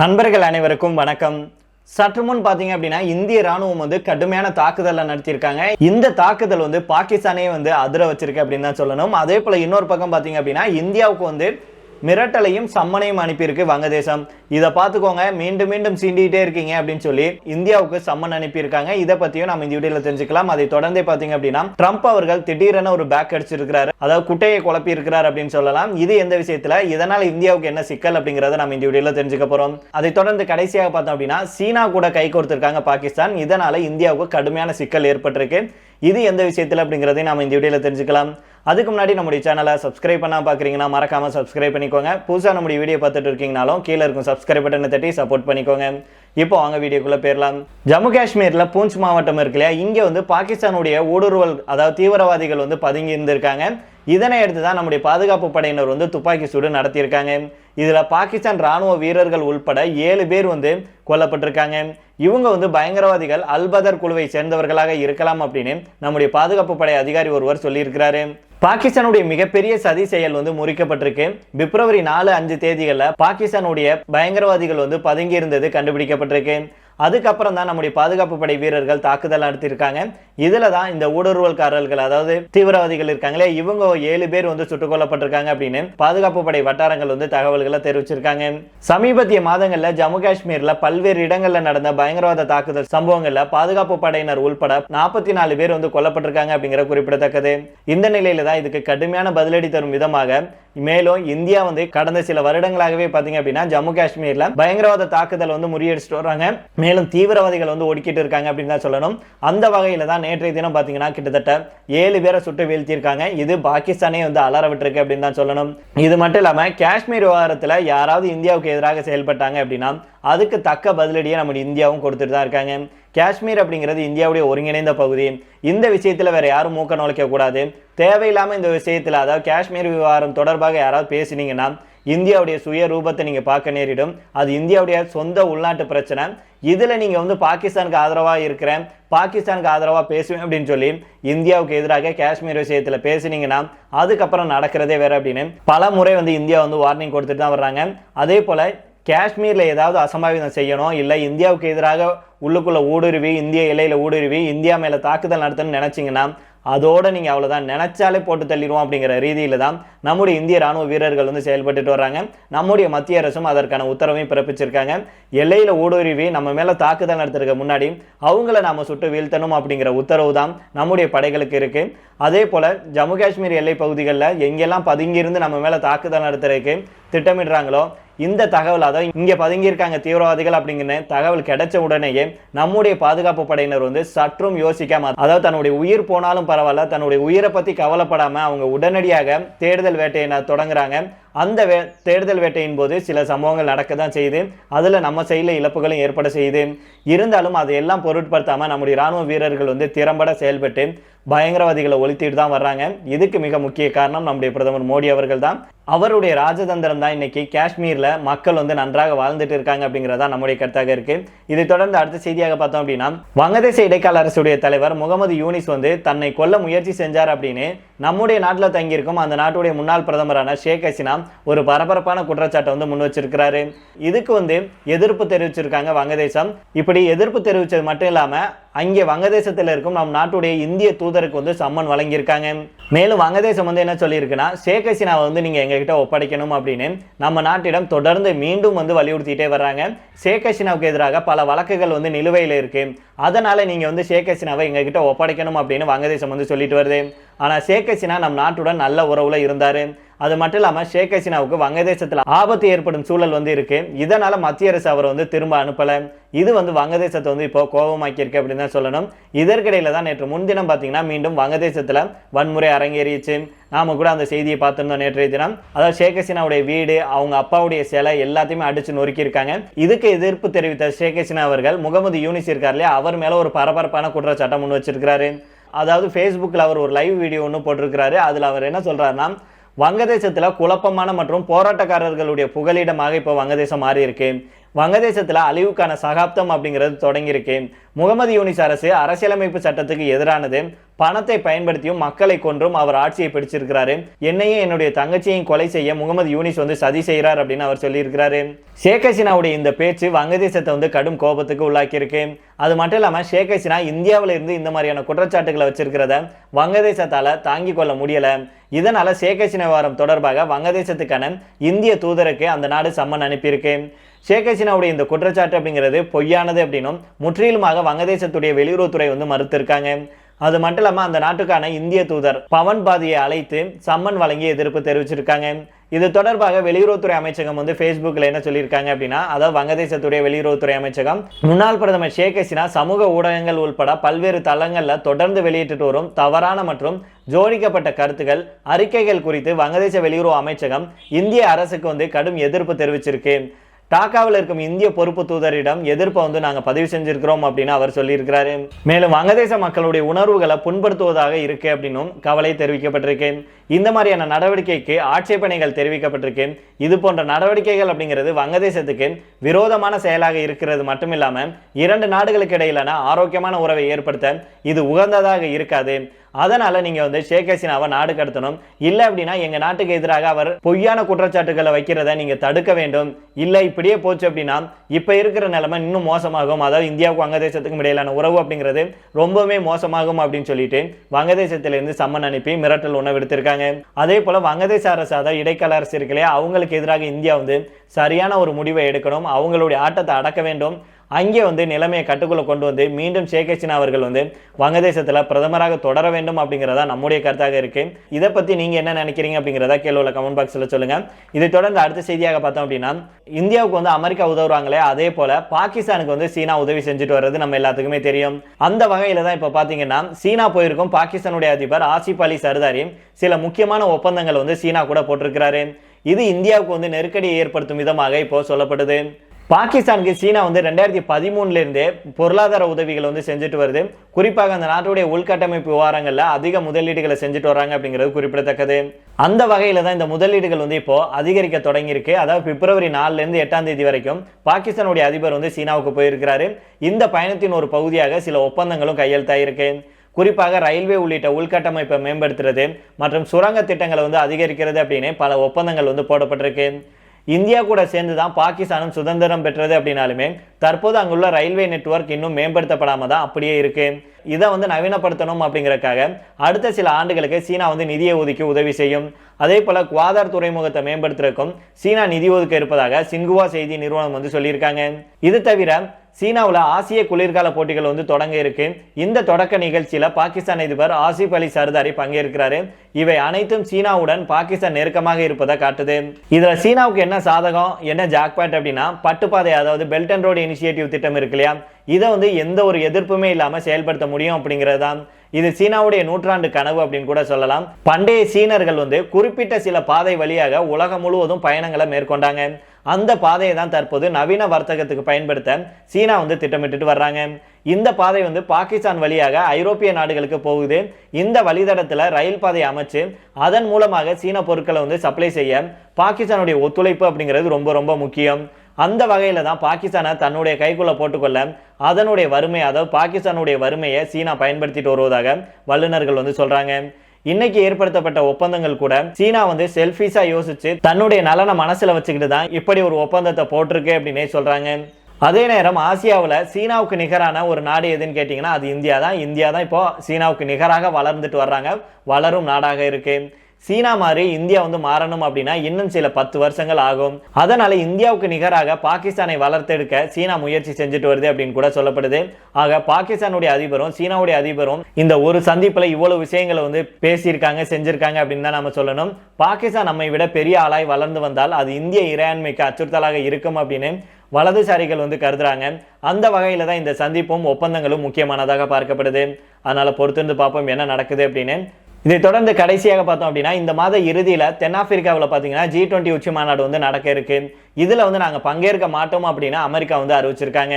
நண்பர்கள் அனைவருக்கும் வணக்கம். சற்று முன் பார்த்தீங்க அப்படின்னா இந்திய ராணுவம் வந்து கடுமையான தாக்குதலை நடத்தியிருக்காங்க. இந்த தாக்குதல் வந்து பாகிஸ்தானே வந்து அதிர வச்சிருக்கு அப்படின்னு தான் சொல்லணும். அதே போல இன்னொரு பக்கம் பார்த்தீங்க அப்படின்னா இந்தியாவுக்கு வந்து மிரட்டலையும் சம்மனையும் அனுப்பியிருக்கு வங்கதேசம். இதை பார்த்துக்கோங்க மீண்டும் மீண்டும் சீண்டிகிட்டே இருக்கீங்க அப்படின்னு சொல்லி இந்தியாவுக்கு சம்மன் அனுப்பியிருக்காங்க. இதை பத்தியும் நம்ம இந்த வீடியோல தெரிஞ்சுக்கலாம். அதை தொடர்ந்தே பார்த்தீங்க அப்படின்னா ட்ரம்ப் அவர்கள் திடீரென ஒரு பேக் அடிச்சிருக்கிறாரு. அதாவது குட்டையை குழப்பி இருக்கிறார் அப்படின்னு சொல்லலாம். இது எந்த விஷயத்துல? இதனால இந்தியாவுக்கு என்ன சிக்கல் அப்படிங்கறத நம்ம இந்த வீடியோல தெரிஞ்சுக்க போறோம். அதை தொடர்ந்து கடைசியாக பார்த்தோம் அப்படின்னா சீனா கூட கை கொடுத்திருக்காங்க பாகிஸ்தான். இதனால இந்தியாவுக்கு கடுமையான சிக்கல் ஏற்பட்டிருக்கு. இது எந்த விஷயத்தில் அப்படிங்கிறதையும் நம்ம இந்த வீடியோவில் தெரிஞ்சுக்கலாம். அதுக்கு முன்னாடி நம்முடைய சேனலை சப்ஸ்கிரைப் பண்ணால் பார்க்குறீங்கன்னா மறக்காமல் சப்ஸ்கிரைப் பண்ணிக்கோங்க. புதுசாக நம்முடைய வீடியோ பார்த்துட்டு இருக்கீங்கனாலும் கீழே இருக்கும் சப்ஸ்கிரைப் பட்டனை தட்டி சப்போர்ட் பண்ணிக்கோங்க. இப்போ வாங்க வீடியோக்குள்ளே போயிடலாம். ஜம்மு காஷ்மீரில் பூஞ்ச் மாவட்டம் இருக்கு இல்லையா? இங்கே வந்து பாகிஸ்தானுடைய ஊடுருவல் அதாவது தீவிரவாதிகள் வந்து பதுங்கி இருந்திருக்காங்க. இதனை அடுத்து தான் நம்முடைய பாதுகாப்பு படையினர் வந்து துப்பாக்கி சூடு நடத்தியிருக்காங்க. இதில் பாகிஸ்தான் ராணுவ வீரர்கள் உள்பட ஏழு பேர் வந்து கொல்லப்பட்டிருக்காங்க. இவங்க வந்து பயங்கரவாதிகள் அல்பதர் குழுவை சேர்ந்தவர்களாக இருக்கலாம் அப்படின்னு நம்முடைய பாதுகாப்பு படை அதிகாரி ஒருவர் சொல்லியிருக்கிறாரு. பாகிஸ்தானுடைய மிகப்பெரிய சதி செயல் வந்து முறிக்கப்பட்டிருக்கு. பிப்ரவரி நாலு அஞ்சு தேதிகளில் பாகிஸ்தானுடைய பயங்கரவாதிகள் வந்து பதுங்கி இருந்தது கண்டுபிடிக்கப்பட்டிருக்கு. அதுக்கப்புறம் தான் நம்முடைய பாதுகாப்பு படை வீரர்கள் தாக்குதல் நடத்தியிருக்காங்க. இதில் தான் இந்த ஊடுருவல்காரர்கள் அதாவது தீவிரவாதிகள் இருக்காங்களே இவங்க ஏழு பேர் வந்து சுட்டுக் கொல்லப்பட்டிருக்காங்க அப்படின்னு பாதுகாப்பு படை வட்டாரங்கள் வந்து தகவல்களை தெரிவிச்சிருக்காங்க. சமீபத்திய மாதங்களில் ஜம்மு காஷ்மீரில் பல்வேறு இடங்களில் நடந்த பயங்கரவாத தாக்குதல் சம்பவங்களில் பாதுகாப்பு படையினர் உள்பட நாற்பத்தி நாலு பேர் வந்து கொல்லப்பட்டிருக்காங்க அப்படிங்கிற குறிப்பிடத்தக்கது. இந்த நிலையில தான் இதுக்கு கடுமையான பதிலடி தரும் விதமாக மேலும் இந்தியா வந்து கடந்த சில வருடங்களாகவே பாத்தீங்க அப்படின்னா ஜம்மு காஷ்மீர்ல பயங்கரவாத தாக்குதல் வந்து முறியடிச்சிட்டு வராங்க மேலும் தீவிரவாதிகள் வந்து ஒடுக்கிட்டு இருக்காங்க அப்படின்னு தான் சொல்லணும். அந்த வகையில தான் நேற்றைய தினம் பாத்தீங்கன்னா கிட்டத்தட்ட ஏழு பேரை சுட்டு வீழ்த்தியிருக்காங்க. இது பாகிஸ்தானே வந்து அலற விட்டுருக்கு அப்படின்னு தான் சொல்லணும். இது மட்டும் இல்லாம காஷ்மீர் விவகாரத்துல யாராவது இந்தியாவுக்கு எதிராக செயல்பட்டாங்க அப்படின்னா அதுக்கு தக்க பதிலடியை நம்ம இந்தியாவும் கொடுத்துட்டு தான் இருக்காங்க. காஷ்மீர் அப்படிங்கிறது இந்தியாவுடைய ஒருங்கிணைந்த பகுதி. இந்த விஷயத்தில் வேற யாரும் மூக்க நுழைக்க கூடாது. தேவையில்லாமல் இந்த விஷயத்தில் அதாவது காஷ்மீர் விவகாரம் தொடர்பாக யாராவது பேசினீங்கன்னா இந்தியாவுடைய சுய ரூபத்தை நீங்கள் பார்க்க நேரிடும். அது இந்தியாவுடைய சொந்த உள்நாட்டு பிரச்சனை. இதில் நீங்கள் வந்து பாகிஸ்தானுக்கு ஆதரவாக இருக்கிறேன் பாகிஸ்தானுக்கு ஆதரவாக பேசுவேன் அப்படின்னு சொல்லி இந்தியாவுக்கு எதிராக காஷ்மீர் விஷயத்தில் பேசினீங்கன்னா அதுக்கப்புறம் நடக்கிறதே வேறு அப்படின்னு பல முறை வந்து இந்தியா வந்து வார்னிங் கொடுத்துட்டு தான் வர்றாங்க. அதே போல் காஷ்மீரில் ஏதாவது அசம்பாவிதம் செய்யணும் இல்லை இந்தியாவுக்கு எதிராக உள்ளுக்குள்ளே ஊடுருவி இந்திய எல்லையில் ஊடுருவி இந்தியா மேலே தாக்குதல் நடத்தணும்னு நினச்சிங்கன்னா அதோட நீங்கள் அவ்வளோதான் நினைச்சாலே போட்டு தள்ளிடுவோம் அப்படிங்கிற ரீதியில் தான் நம்முடைய இந்திய ராணுவ வீரர்கள் வந்து செயல்பட்டுட்டு வர்றாங்க. நம்முடைய மத்திய அரசும் அதற்கான உத்தரவையும் பிறப்பிச்சிருக்காங்க. எல்லையில் ஊடுருவி நம்ம மேலே தாக்குதல் நடத்துறதுக்கு முன்னாடி அவங்கள நாம் சுட்டு வீழ்த்தணும் அப்படிங்கிற உத்தரவு தான் நம்முடைய படைகளுக்கு இருக்குது அதே போல் ஜம்மு காஷ்மீர் எல்லை பகுதிகளில் எங்கெல்லாம் பதுங்கி இருந்து நம்ம மேலே தாக்குதல் நடத்துறதுக்கு திட்டமிடுறாங்களோ இந்த தகவல் அதாவது இங்கே பதுங்கி இருக்காங்க தீவிரவாதிகள் அப்படிங்கிற தகவல் கிடைச்ச உடனேயே நம்முடைய பாதுகாப்பு படையினர் வந்து சற்றும் யோசிக்காம அதாவது தன்னுடைய உயிர் போனாலும் பரவாயில்ல தன்னுடைய உயிரை பற்றி கவலைப்படாமல் அவங்க உடனடியாக தேடுதல் வேட்டையை தொடங்குறாங்க. அந்த வே தேடுதல் வேட்டையின் போது சில சம்பவங்கள் நடக்க தான் செய்யுது. அதில் நம்ம சைடில் இழப்புகளும் ஏற்பட செய்யுது. இருந்தாலும் அதையெல்லாம் பொருட்படுத்தாமல் நம்முடைய ராணுவ வீரர்கள் வந்து திறம்பட செயல்பட்டு பயங்கரவாதிகளை ஒழித்திட்டு தான் வர்றாங்க. இதுக்கு மிக முக்கிய காரணம் நம்முடைய பிரதமர் மோடி அவர்கள் தான். அவருடைய ராஜதந்திரம் தான் இன்னைக்கு காஷ்மீரில் மக்கள் வந்து நன்றாக வாழ்ந்துட்டு இருக்காங்க அப்படிங்கிறதா நம்முடைய கருத்தாக இருக்கு. இதை தொடர்ந்து அடுத்த செய்தியாக பார்த்தோம் அப்படின்னா வங்கதேச இடைக்கால அரசுடைய தலைவர் முகமது யூனிஸ் வந்து தன்னை கொல்ல முயற்சி செஞ்சார் அப்படின்னு நம்முடைய நாட்டில் தங்கியிருக்கும் அந்த நாட்டுடைய முன்னாள் பிரதமரான ஷேக் ஹசீனா ஒரு பரபரப்பான குற்றச்சாட்டை வந்து முன் வச்சிருக்கிறாரு. இதுக்கு வந்து எதிர்ப்பு தெரிவிச்சிருக்காங்க வங்கதேசம். இப்படி எதிர்ப்பு தெரிவிச்சது மட்டும் இல்லாமல் அங்கே வங்கதேசத்தில் இருக்கும் நம் நாட்டுடைய இந்திய தூதருக்கு வந்து சம்மன் வழங்கியிருக்காங்க. மேலும் வங்கதேசம் வந்து என்ன சொல்லியிருக்குன்னா ஷேக் ஹசீனாவை வந்து நீங்கள் எங்ககிட்ட ஒப்படைக்கணும் அப்படின்னு நம்ம நாட்டிடம் தொடர்ந்து மீண்டும் வந்து வலியுறுத்திட்டே வர்றாங்க. ஷேக் ஹசீனாவுக்கு எதிராக பல வழக்குகள் வந்து நிலுவையில் இருக்குது அதனால் நீங்கள் வந்து ஷேக் ஹசீனாவை எங்ககிட்ட ஒப்படைக்கணும் அப்படின்னு வங்கதேசம் வந்து சொல்லிட்டு வருது. ஆனால் ஷேக் ஹசீனா நம் நாட்டுடன் நல்ல உறவில் இருந்தார். அது மட்டும் இல்லாமல் ஷேக் ஹசீனாவுக்கு வங்கதேசத்தில் ஆபத்து ஏற்படும் சூழல் வந்து இருக்கு. இதனால மத்திய அரசு அவரை வந்து திரும்ப அனுப்பலை. இது வந்து வங்கதேசத்தை வந்து இப்போ கோபமாக்கியிருக்கு அப்படின்னு தான் சொல்லணும். இதற்கிடையில தான் நேற்று முன்தினம் பார்த்தீங்கன்னா மீண்டும் வங்கதேசத்தில் வன்முறை அரங்கேறிச்சு. நாம கூட அந்த செய்தியை பார்த்திருந்தோம் நேற்றைய தினம். அதாவது ஷேக் ஹசீனாவுடைய வீடு அவங்க அப்பாவுடைய சிலை எல்லாத்தையுமே அடிச்சு நொறுக்கியிருக்காங்க. இதுக்கு எதிர்ப்பு தெரிவித்த ஷேக் ஹசீனா அவர்கள் முகமது யூனிஸ் இருக்கார் இல்லையா அவர் மேலே ஒரு பரபரப்பான குற்றச்சாட்டம் முன் வச்சிருக்கிறாரு. அதாவது ஃபேஸ்புக்கில் அவர் ஒரு லைவ் வீடியோ ஒன்று போட்டிருக்கிறாரு. அதில் அவர் என்ன சொல்கிறாருன்னா வங்கதேசத்தில் குழப்பமான மற்றும் போராட்டக்காரர்களுடைய புகலிடமாக இப்போ வங்கதேசம் மாறி இருக்கு. அழிவுக்கான சகாப்தம் அப்படிங்கிறது தொடங்கியிருக்கு. முகமது யூனிஸ் அரசு அரசியலமைப்பு சட்டத்துக்கு எதிரானது. பணத்தை பயன்படுத்தியும் மக்களை கொன்றும் அவர் ஆட்சியை பிடிச்சிருக்கிறாரு. என்னையும் என்னுடைய தங்கச்சியையும் கொலை செய்ய முகமது யூனிஸ் வந்து சதி செய்கிறார் அப்படின்னு அவர் சொல்லியிருக்கிறாரு. ஷேக் ஹசீனாவுடைய இந்த பேச்சு வங்கதேசத்தை வந்து கடும் கோபத்துக்கு உள்ளாக்கியிருக்கு. அது மட்டும் இல்லாமல் ஷேக் ஹசீனா இந்தியாவில் இருந்து இந்த மாதிரியான குற்றச்சாட்டுகளை வச்சிருக்கிறத வங்கதேசத்தால் தாங்கிக் கொள்ள முடியலை. இதனால ஷேக் ஹசீனா விவகாரம் தொடர்பாக வங்கதேசத்துக்கான இந்திய தூதருக்கு அந்த நாடு சம்மன் அனுப்பியிருக்கு. ஷேக் ஹசீனாவுடைய இந்த குற்றச்சாட்டு அப்படிங்கிறது பொய்யானது அப்படின்னும் முற்றிலுமாக வங்கதேசத்துடைய வெளியுறவுத்துறை வந்து மறுத்திருக்காங்க. அது மட்டும் இல்லாமல் அந்த நாட்டுக்கான இந்திய தூதர் பவன் பாதியை அழைத்து சம்மன் வழங்கி எதிர்ப்பு தெரிவிச்சிருக்காங்க. இது தொடர்பாக வெளியுறவுத்துறை அமைச்சகம் வந்து ஃபேஸ்புக்கில் என்ன சொல்லியிருக்காங்க அப்படின்னா அதாவது வங்கதேசத்துடைய வெளியுறவுத்துறை அமைச்சகம் முன்னாள் பிரதமர் ஷேக் ஹசீனா சமூக ஊடகங்கள் உள்பட பல்வேறு தளங்களில் தொடர்ந்து வெளியிட்டு வரும் தவறான மற்றும் ஜோடிக்கப்பட்ட கருத்துக்கள் அறிக்கைகள் குறித்து வங்கதேச வெளியுறவு அமைச்சகம் இந்திய அரசுக்கு வந்து கடும் எதிர்ப்பு தெரிவிச்சிருக்கு. டாக்காவில் இருக்கும் இந்திய பொறுப்பு தூதரிடம் எதிர்ப்பை வந்து நாங்கள் பதிவு செஞ்சிருக்கிறோம் அப்படின்னு அவர் சொல்லியிருக்கிறாரு. மேலும் வங்கதேச மக்களுடைய உணர்வுகளை புண்படுத்துவதாக இருக்கு அப்படின்னும் கவலை தெரிவிக்கப்பட்டிருக்கு. இந்த மாதிரியான நடவடிக்கைக்கு ஆட்சேபனைகள் தெரிவிக்கப்பட்டிருக்கு. இது போன்ற நடவடிக்கைகள் அப்படிங்கிறது வங்கதேசத்துக்கு விரோதமான செயலாக இருக்கிறது மட்டும் இல்லாமல் இரண்டு நாடுகளுக்கு இடையிலான ஆரோக்கியமான உறவை ஏற்படுத்த இது உகந்ததாக இருக்காது. அதனால நீங்க வந்து ஷேக் ஹசீனாவை நாடு கடத்தணும். இல்ல அப்படின்னா எங்க நாட்டுக்கு எதிராக அவர் பொய்யான குற்றச்சாட்டுகளை வைக்கிறத நீங்க தடுக்க வேண்டும். இல்ல இப்படியே போச்சு அப்படின்னா இப்ப இருக்கிற நிலைமை இன்னும் மோசமாகும். அதாவது இந்தியாவுக்கும் வங்கதேசத்துக்கும் இடையிலான உறவு அப்படிங்கிறது ரொம்பவே மோசமாகும் அப்படின்னு சொல்லிட்டு வங்கதேசத்திலிருந்து சம்மன் அனுப்பி மிரட்டல் ஒன்று விடுத்திருக்காங்க. அதே போல வங்கதேச அரசு அதாவது இடைக்கால அரசு இருக்கலையே அவங்களுக்கு எதிராக இந்தியா வந்து சரியான ஒரு முடிவை எடுக்கணும். அவங்களுடைய ஆட்டத்தை அடக்க வேண்டும். அங்கே வந்து நிலைமையை கட்டுக்குள்ள கொண்டு வந்து மீண்டும் ஷேக் ஹசீனா அவர்கள் வந்து வங்கதேசத்தில் பிரதமராக தொடர வேண்டும் அப்படிங்கிறதா நம்முடைய கருத்தாக இருக்கு. இதை பத்தி நீங்க என்ன நினைக்கிறீங்க அப்படிங்கிறதா கேள்வியில் கமெண்ட் பாக்ஸில் சொல்லுங்க. இதை தொடர்ந்து அடுத்த செய்தியாக பார்த்தோம் அப்படின்னா இந்தியாவுக்கு வந்து அமெரிக்கா உதவுறாங்களே அதே போல பாகிஸ்தானுக்கு வந்து சீனா உதவி செஞ்சுட்டு வர்றது நம்ம எல்லாத்துக்குமே தெரியும். அந்த வகையில தான் இப்போ பார்த்தீங்கன்னா சீனா போயிருக்கும் பாகிஸ்தானுடைய அதிபர் ஆசிப் அலி சர்தாரி சில முக்கியமான ஒப்பந்தங்கள் வந்து சீனா கூட போட்டிருக்கிறாரு. இது இந்தியாவுக்கு வந்து நெருக்கடியை ஏற்படுத்தும் விதமாக இப்போ சொல்லப்படுது. பாகிஸ்தானுக்கு சீனா வந்து ரெண்டாயிரத்தி பதிமூணுலேருந்தே பொருளாதார உதவிகளை வந்து செஞ்சுட்டு வருது. குறிப்பாக அந்த நாட்டுடைய உள்கட்டமைப்பு விவகாரங்களில் அதிக முதலீடுகளை செஞ்சுட்டு வராங்க அப்படிங்கிறது குறிப்பிடத்தக்கது. அந்த வகையில் தான் இந்த முதலீடுகள் வந்து இப்போ அதிகரிக்க தொடங்கியிருக்கு. அதாவது பிப்ரவரி நாலுலேருந்து எட்டாம் தேதி வரைக்கும் பாகிஸ்தானுடைய அதிபர் வந்து சீனாவுக்கு போயிருக்கிறாரு. இந்த பயணத்தின் ஒரு பகுதியாக சில ஒப்பந்தங்களும் கையெழுத்தாயிருக்கு. குறிப்பாக ரயில்வே உள்ளிட்ட உள்கட்டமைப்பை மேம்படுத்துறது மற்றும் சுரங்க திட்டங்களை வந்து அதிகரிக்கிறது அப்படின்னு பல ஒப்பந்தங்கள் வந்து போடப்பட்டிருக்கு. இந்தியா கூட சேர்ந்து தான் பாகிஸ்தானும் சுதந்திரம் பெற்றது அப்படின்னாலுமே தற்போது அங்குள்ள ரயில்வே நெட்வொர்க் இன்னும் மேம்படுத்தப்படாம தான் அப்படியே இருக்கு. இதை வந்து நவீனப்படுத்தணும் அப்படிங்கிறக்காக அடுத்த சில ஆண்டுகளுக்கு சீனா வந்து நிதியை ஒதுக்கி உதவி செய்யும். அதே போல குவாதார் துறைமுகத்தை மேம்படுத்துறதுக்கும் சீனா நிதி ஒதுக்க இருப்பதாக சின்குவா செய்தி நிறுவனம் வந்து சொல்லியிருக்காங்க. இது தவிர சீனாவில் ஆசிய குளிர்கால போட்டிகள் வந்து தொடங்க இருக்கு. இந்த தொடக்க நிகழ்ச்சியில் பாகிஸ்தான் அதிபர் ஆசிப் அலி சர்தாரி பங்கேற்கிறாரு. இவை அனைத்தும் சீனாவுடன் பாகிஸ்தான் நெருக்கமாக இருப்பதை காட்டுது. இதில் சீனாவுக்கு என்ன சாதகம் என்ன ஜாக்பாட் அப்படின்னா பட்டுப்பாதை அதாவது பெல்ட் அண்ட் ரோடு இனிஷியேட்டிவ் திட்டம் இருக்கு இல்லையா? இதை வந்து எந்த ஒரு எதிர்ப்புமே இல்லாமல் செயல்படுத்த முடியும் அப்படிங்கிறது தான். இது சீனாவுடைய நூற்றாண்டு கனவு அப்படின்னு கூட சொல்லலாம். பண்டைய சீனர்கள் வந்து குறிப்பிட்ட சில பாதை வழியாக உலகம் முழுவதும் பயணங்களை மேற்கொண்டாங்க. அந்த பாதையை தான் தற்போது நவீன வர்த்தகத்துக்கு பயன்படுத்த சீனா வந்து திட்டமிட்டுட்டு வர்றாங்க. இந்த பாதை வந்து பாகிஸ்தான் வழியாக ஐரோப்பிய நாடுகளுக்கு போகுது. இந்த வழித்தடத்தில் ரயில் பாதையை அமைச்சு அதன் மூலமாக சீன பொருட்களை வந்து சப்ளை செய்ய பாகிஸ்தானுடைய ஒத்துழைப்பு அப்படிங்கிறது ரொம்ப ரொம்ப முக்கியம். அந்த வகையில் தான் பாகிஸ்தானை தன்னுடைய கைக்குள்ளே போட்டுக்கொள்ள அதனுடைய வறுமை அதாவது பாகிஸ்தானுடைய வறுமையை சீனா பயன்படுத்திட்டு வருவதாக வல்லுநர்கள் வந்து சொல்கிறாங்க இன்னைக்கு ஏற்படுத்தப்பட்ட ஒப்பந்தங்கள் கூட சீனா வந்து செல்ஃபிஷா யோசிச்சு தன்னுடைய நலனை மனசுல வச்சுக்கிட்டு தான் இப்படி ஒரு ஒப்பந்தத்தை போட்டிருக்கு அப்படின்னே சொல்றாங்க. அதே நேரம் ஆசியாவில் சீனாவுக்கு நிகரான ஒரு நாடு எதுன்னு கேட்டிங்கன்னா அது இந்தியா தான் இந்தியா தான் இப்போ சீனாவுக்கு நிகராக வளர்ந்துட்டு வர்றாங்க. வளரும் நாடாக இருக்குது சீனா மாதிரி இந்தியா வந்து மாறணும் அப்படின்னா இன்னும் சில பத்து வருஷங்கள் ஆகும். அதனால இந்தியாவுக்கு நிகராக பாகிஸ்தானை வளர்த்தெடுக்க சீனா முயற்சி செஞ்சுட்டு வருது அப்படின்னு கூட சொல்லப்படுது. ஆக பாகிஸ்தானுடைய அதிபரும் சீனாவுடைய அதிபரும் இந்த ஒரு சந்திப்பில் இவ்வளவு விஷயங்களை வந்து பேசியிருக்காங்க செஞ்சிருக்காங்க அப்படின்னு தான் நம்ம சொல்லணும். பாகிஸ்தான் நம்மை விட பெரிய ஆளாய் வளர்ந்து வந்தால் அது இந்திய இறையாண்மைக்கு அச்சுறுத்தலாக இருக்கும் அப்படின்னு வலதுசாரிகள் வந்து கருதுறாங்க. அந்த வகையில் தான் இந்த சந்திப்பும் ஒப்பந்தங்களும் முக்கியமானதாக பார்க்கப்படுது. அதனால பொறுத்திருந்து பார்ப்போம் என்ன நடக்குது அப்படின்னு. இதை தொடர்ந்து கடைசியாக பார்த்தோம் அப்படின்னா இந்த மாத இறுதியில் தென்னாப்பிரிக்காவில் பார்த்தீங்கன்னா ஜி டுவெண்ட்டி உச்சி மாநாடு வந்து நடக்க இருக்கு. இதில் வந்து நாங்கள் பங்கேற்க மாட்டோம் அப்படின்னா அமெரிக்கா வந்து அறிவிச்சிருக்காங்க.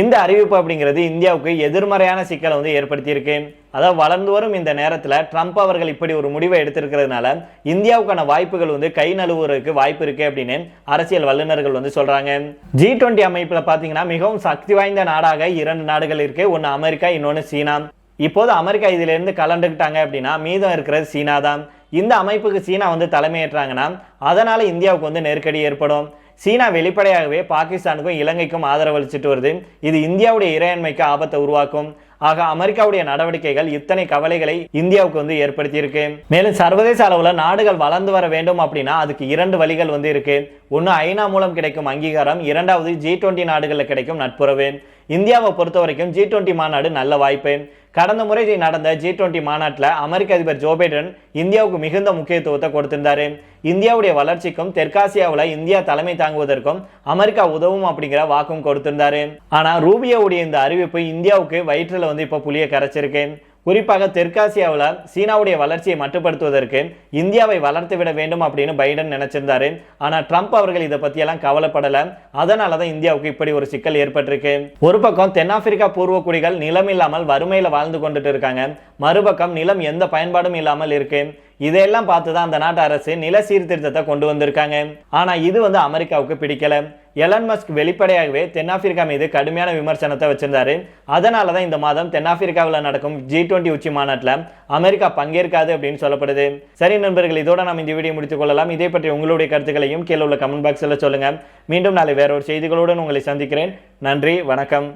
இந்த அறிவிப்பு அப்படிங்கிறது இந்தியாவுக்கு எதிர்மறையான சிக்கலை வந்து ஏற்படுத்தியிருக்கு. அதாவது வளர்ந்து வரும் இந்த நேரத்தில் ட்ரம்ப் அவர்கள் இப்படி ஒரு முடிவை எடுத்திருக்கிறதுனால இந்தியாவுக்கான வாய்ப்புகள் வந்து கை நழுவுறதுக்கு வாய்ப்பு இருக்கு அப்படின்னு அரசியல் வல்லுநர்கள் வந்து சொல்றாங்க. ஜி டுவெண்ட்டி அமைப்பில் பார்த்தீங்கன்னா மிகவும் சக்தி வாய்ந்த நாடாக இரண்டு நாடுகள் இருக்கு. ஒன்று அமெரிக்கா இன்னொன்று சீனா. இப்போது அமெரிக்கா இதிலிருந்து கலந்துக்கிட்டாங்க அப்படின்னா மீதம் இருக்கிறது சீனா தான். இந்த அமைப்புக்கு சீனா வந்து தலைமையேற்றாங்கன்னா அதனால் இந்தியாவுக்கு வந்து நெருக்கடி ஏற்படும். சீனா வெளிப்படையாகவே பாகிஸ்தானுக்கும் இலங்கைக்கும் ஆதரவளிச்சிட்டு வருது. இது இந்தியாவுடைய இறையாண்மைக்கு ஆபத்தை உருவாக்கும். ஆக அமெரிக்காவுடைய நடவடிக்கைகள் இத்தனை கவலைகளை இந்தியாவுக்கு வந்து ஏற்படுத்தியிருக்கு. மேலும் சர்வதேச அளவில் நாடுகள் வளர்ந்து வர வேண்டும் அப்படின்னா அதுக்கு இரண்டு வழிகள் வந்து இருக்கு. ஒன்று ஐநா மூலம் கிடைக்கும் அங்கீகாரம் இரண்டாவது ஜி டுவெண்ட்டி நாடுகளில் கிடைக்கும் நட்புறவு. இந்தியாவை பொறுத்த வரைக்கும் ஜி டுவெண்ட்டி மாநாடு நல்ல வாய்ப்பு. கடந்த முறை நடந்த ஜி டுவெண்ட்டி மாநாட்டில் அமெரிக்க அதிபர் ஜோ பைடன் இந்தியாவுக்கு மிகுந்த முக்கியத்துவத்தை கொடுத்திருந்தாரு. இந்தியாவுடைய வளர்ச்சிக்கும் தெற்காசியாவில் இந்தியா தலைமை தாங்குவதற்கும் அமெரிக்கா உதவும் அப்படிங்கிற வாக்கும் கொடுத்திருந்தாரு. ஆனால் ரூபியோவுடைய இந்த அறிவிப்பு இந்தியாவுக்கு வயிற்றில் வந்து இப்போ புளிய கரைச்சிருக்கு. குறிப்பாக தெற்காசியாவில் சீனாவுடைய வளர்ச்சியை மட்டுப்படுத்துவதற்கு இந்தியாவை வளர்த்து விட வேண்டும் அப்படின்னு பைடன் நினைச்சிருந்தாரு. ஆனால் ட்ரம்ப் அவர்கள் இதை பற்றியெல்லாம் கவலைப்படலை. அதனால தான் இந்தியாவுக்கு இப்படி ஒரு சிக்கல் ஏற்பட்டிருக்கு. ஒரு பக்கம் தென்னாப்பிரிக்கா பூர்வ குடிகள் நிலம் இல்லாமல் வறுமையில் வாழ்ந்து கொண்டுட்டு இருக்காங்க. மறுபக்கம் நிலம் எந்த பயன்பாடும் இல்லாமல் இருக்கு. இதையெல்லாம் பார்த்து தான் அந்த நாட்டு அரசு நில சீர்திருத்தத்தை கொண்டு வந்திருக்காங்க. ஆனால் இது வந்து அமெரிக்காவுக்கு பிடிக்கல. எலன் மஸ்க் வெளிப்படையாகவே தென்னாப்பிரிக்கா மீது கடுமையான விமர்சனத்தை வச்சிருந்தாரு. அதனால தான் இந்த மாதம் தென்னாப்பிரிக்காவில் நடக்கும் ஜி டுவெண்ட்டி உச்சி மாநாட்டில் அமெரிக்கா பங்கேற்காது அப்படின்னு சொல்லப்படுது. சரி நண்பர்கள் இதோட நாம் இந்த வீடியோ முடித்துக் கொள்ளலாம். இதை பற்றி உங்களுடைய கருத்துக்களையும் கீழே உள்ள கமெண்ட் பாக்ஸில் சொல்லுங்கள் மீண்டும் நாளை வேற ஒரு செய்திகளுடன் உங்களை சந்திக்கிறேன். நன்றி வணக்கம்.